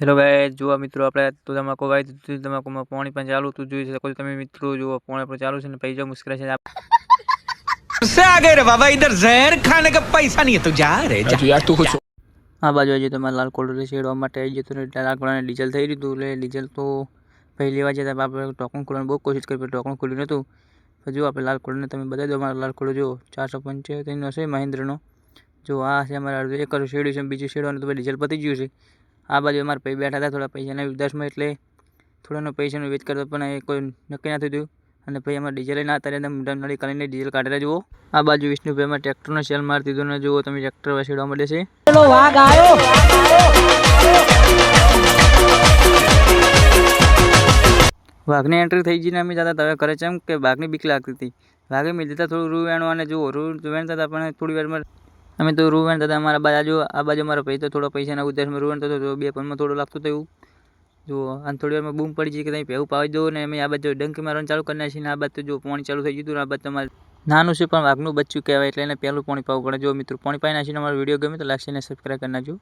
Hello ગાય જુઓ મિત્રો આપણે તો તમાકુ વાવી દીધું તમાકુમાં પાણી પણ ચાલુ તું જોઈ શકો છો તમે મિત્રો જુઓ પાણી આપણું ચાલુ છે ને પૈસા મુશ્કેલ છે से आ गए रे बाबा इधर जहर खाने का पैसा नहीं है तू जा रे जा યાર તું ખુશ આ બાજુ હજી તમારે લાલ કોલર શેડવા માટે આવી જતું એટલે લાલ કોલરને ડીઝલ થઈ રહ્યું હતું એટલે ડીઝલ તો પહેલી લેવા જતા આપણે ટોકન ખોલવાની બહુ કોશિશ કરી પણ ટોકન ખોલ્યું નહોતું તો જો આપણે લાલ કોલરને તમે બતાવી દો અમારો લાલ કોલર જો ચારસો પંચોતેરનો છે મહેન્દ્રનો જો આ છે અમારા અડધું એક શેડ્યું છે બીજું શેડવાનું તો ભાઈ ડીઝલ પતી ગયું છે આ બાજુ અમારા ભાઈ બેઠા હતા થોડા પૈસાના ઉદાસમાં એટલે થોડાનો પૈસાનો વેચ કરતો પણ એ કોઈ નક્કી ના થયું અને ભાઈ અમારે ડીઝલ ના એકદમ મોટા નળી કરીને ડીઝલ કાઢેલા જુઓ. આ બાજુ વિષ્ણુભાઈમાં ટ્રેક્ટરનો સેલ મારી દીધો ને જુઓ તમે ટ્રેક્ટર વસેડવા મળે છે. વાઘની એન્ટ્રી થઈ જઈને અમે જતા તમે કરે છે એમ કે વાઘની બીક લાગતી હતી. વાઘે મેં જતા થોડું રૂ વેણવા અને જુઓ રૂ વેણતા હતા પણ થોડી વારમાં અમે તો રૂ વેણતા હતા અમારા બાજુ આ બાજુ અમારા ભાઈ તો થોડો પૈસાના ઉદ્દેશમાં રૂ થતો હતો બે પનમાં થોડું લાગતું હતું એવું. જુઓ અને થોડી વારમાં બૂમ પડી છે કે તમે પહેવું પાવી દો ને અમે આ બાજુ ડંકી મારવાનું ચાલુ કરી નાખીને આ બાજુ જો પાણી ચાલુ થઈ ગયું હતું આ બાજુ તમારે નાનું છે પણ વાઘનું બચ્ચું કહેવાય એટલે એને પહેલું પાણી પાવું પડે. જો મિત્રો, પાણી પાઈ નાખીને અમારો વીડિયો ગમે તો લાગશે ને સબસ્ક્રાઈબ કરી નાખજો.